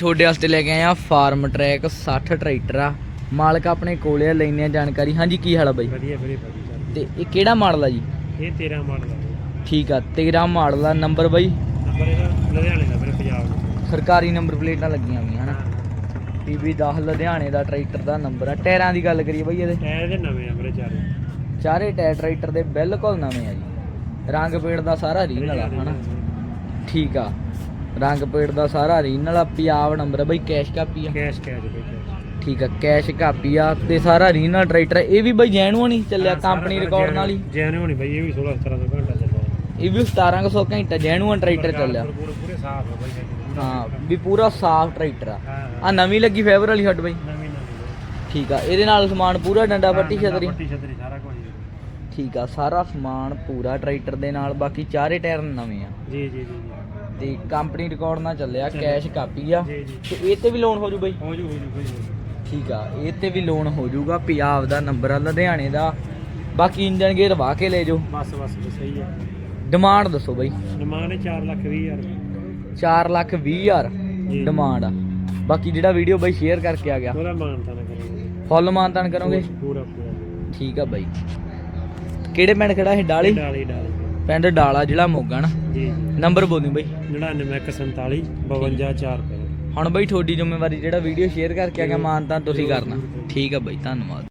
ਤੁਹਾਡੇ ਵਾਸਤੇ ਲੈ ਕੇ ਆਏ ਆ ਫਾਰਮ ਟਰੈਕ 60 ਟਰੈਕਟਰ। ਆ ਮਾਲਕ ਆਪਣੇ ਕੋਲੇ ਆ ਲੈਣੇ ਆ ਜਾਣਕਾਰੀ। ਹਾਂਜੀ ਕੀ ਹਾਲ ਆ ਬਾਈ? ਵਧੀਆ ਵੀਰੇ ਵਧੀਆ ਤੇ ਇਹ ਕਿਹੜਾ ਮਾਡਲ ਆ ਜੀ? ਇਹ 13 ਮਾਡਲ ਦਾ ਠੀਕ ਆ 13 ਮਾਡਲ ਆ ਨੰਬਰ ਬਾਈ? ਨੰਬਰ ਇਹਦਾ ਲੁਧਿਆਣੇ ਦਾ ਵੀਰੇ ਪੰਜਾਬ ਦਾ। ਸਰਕਾਰੀ ਨੰਬਰ ਪਲੇਟਾਂ ਲੱਗੀਆਂ ਹੋਈਆਂ ਹਨਾ? ਪੀਬੀ 10 ਲੁਧਿਆਣੇ ਦਾ ਟਰੈਕਟਰ ਦਾ ਨੰਬਰ ਆ। ਟਾਇਰਾਂ ਦੀ ਗੱਲ ਕਰੀਏ ਬਾਈ ਇਹਦੇ। ਟਾਇਰ ਦੇ ਨਵੇਂ ਆ ਵੀਰੇ ਚਾਰੇ। ਚਾਰੇ ਟਾਇਰ ਟਰੈਕਟਰ ਦੇ ਬਿਲਕੁਲ ਨਵੇਂ ਆ ਜੀ। ਰੰਗ ਪੇੜ ਦਾ ਸਾਰਾ ਰੀਨਲ ਆ ਹਨਾ? ਠੀਕ ਆ। ਰੰਗ ਪੇੜ ਦਾ ਸਾਰਾ ਰੀਨਲ ਆ ਪੰਜਾਬ ਨੰਬਰ ਆ ਬਾਈ ਕੈਸ਼ ਕਾਪੀ ਆ। ਕੈਸ਼ ਕੈਸ਼ ਵੀਰੇ cash। ਠੀਕ ਆ ਕੈਸ਼ ਕਾਪੀ ਆ ਤੇ ਸਾਰਾ ਰੀਨਲ ਟਰੈਕਟਰ ਆ। ਇਹ ਵੀ ਬਾਈ ਜੈਨੂਅਨ ਚੱਲਿਆ ਹਾਂ, ਸਾਰਾ ਕੰਪਨੀ ਰਿਕਾਰਡ ਨਾਲ ਹੀ ਜੈਨ ਹੋਣੀ ਬਾਈ ਇਹ ਵੀ 16 17 ਦਾ ਘੰਟਾ ਚੱਲਿਆ। ਇਹ ਵੀ 1700 ਘੰਟਾ ਜੈਨੂਅਨ ਟਰੈਕਟਰ ਚੱਲਿਆ। ਪੂਰੇ ਪੂਰੇ ਸਾਫ਼ ਆ ਬਾਈ ਇਹ। ਹਾਂ ਵੀ ਪੂਰਾ ਸਾਫ਼ ਟਰੈਕਟਰ ਆ। ਹਾਂ ਆ ਨਵੀਂ ਲੱਗੀ ਫੇਵਰ ਵਾਲੀ ਹੱਟ ਬਾਈ। ਨਵੀਂ ਨਵੀਂ ਠੀਕ ਆ ਇਹਦੇ ਨਾਲ ਸਮਾਨ ਪੂਰਾ ਡੰਡਾ ਪੱਟੀ ਛਤਰੀ। ਪੱਟੀ ਛਤਰੀ ਸਾਰਾ ਕੁਝ ਠੀਕ ਆ ਸਾਰਾ ਸਮਾਨ ਪੂਰਾ ਟਰੈਕਟਰ ਦੇ ਨਾਲ ਬਾਕੀ ਚਾਰੇ ਟਾਇਰ ਨਵੇਂ ਆ। ਜੀ ਜੀ ਜੀ ਜੀ। ਤੇ ਕੰਪਨੀ ਰਿਕਾਰਡ ਨਾਲ ਚੱਲਿਆ। ਕੈਸ਼ ਕਾਪੀ ਆ। ਜੀ ਜੀ। ਤੇ ਇਹ ਤੇ ਵੀ ਲੋਨ ਹੋ ਜੂ ਬਾਈ? ਹੋ ਜੂ ਹੋ ਜੂ ਬਾਈ ਹੋ ਜੂ। ਠੀਕ ਆ ਇਹ ਤੇ ਵੀ ਲੋਨ ਹੋ ਜੂਗਾ ਪੰਜਾਬ ਦਾ ਨੰਬਰ ਆ ਲੁਧਿਆਣੇ ਦਾ। ਬਾਕੀ ਇੰਜਨ ਗੇਅਰ ਵਾਹ ਕੇ ਲੈ ਜਾਓ। ਬਸ ਬਸ ਬਸ ਸਹੀ ਹੈ ਡਿਮਾਂਡ ਦੱਸੋ ਬਾਈ। ਡਿਮਾਂਡ 4 ਲੱਖ 20 ਹਜ਼ਾਰ। 4 ਲੱਖ 20 ਹਜ਼ਾਰ ਜੀ। ਡਿਮਾਂਡ ਆ। ਬਾਕੀ ਜਿਹੜਾ ਵੀਡੀਓ ਬਾਈ ਸ਼ੇਅਰ ਕਰਕੇ ਆ ਗਿਆ। ਉਹਦਾ ਮਾਨਤਾ ਨਾ ਕਰਾਂਗੇ। ਫੁੱਲ ਮਾਨਤਾਨ ਕਰੋਗੇ? ਪੂਰਾ ਪੂਰਾ। ਠੀਕ ਆ ਬਾਈ। ਕਿਹੜੇ ਪਿੰਡ ਖੜਾ ਇਹ ਡਾਲੀ? ਡਾਲੀ ਡਾਲੀ। ਪਿੰਡ ਡਾਲਾ ਜ਼ਿਲ੍ਹਾ ਮੋਗਾ ਨਾ। ਜੀ ਜੀ। ਨੰਬਰ ਬੋਲੀ ਬਾਈ। 9947 52 4 ਰੁਪਏ ਹੁਣ ਬਾਈ ਤੁਹਾਡੀ ਜ਼ਿੰਮੇਵਾਰੀ ਜਿਹੜਾ ਵੀਡੀਓ ਸ਼ੇਅਰ ਕਰਕੇ ਆ ਗਿਆ ਮਾਨਤਾਨ ਤੁਸੀਂ ਕਰਨਾ। ਠੀਕ ਆ ਬਾਈ ਧੰਨਵਾਦ।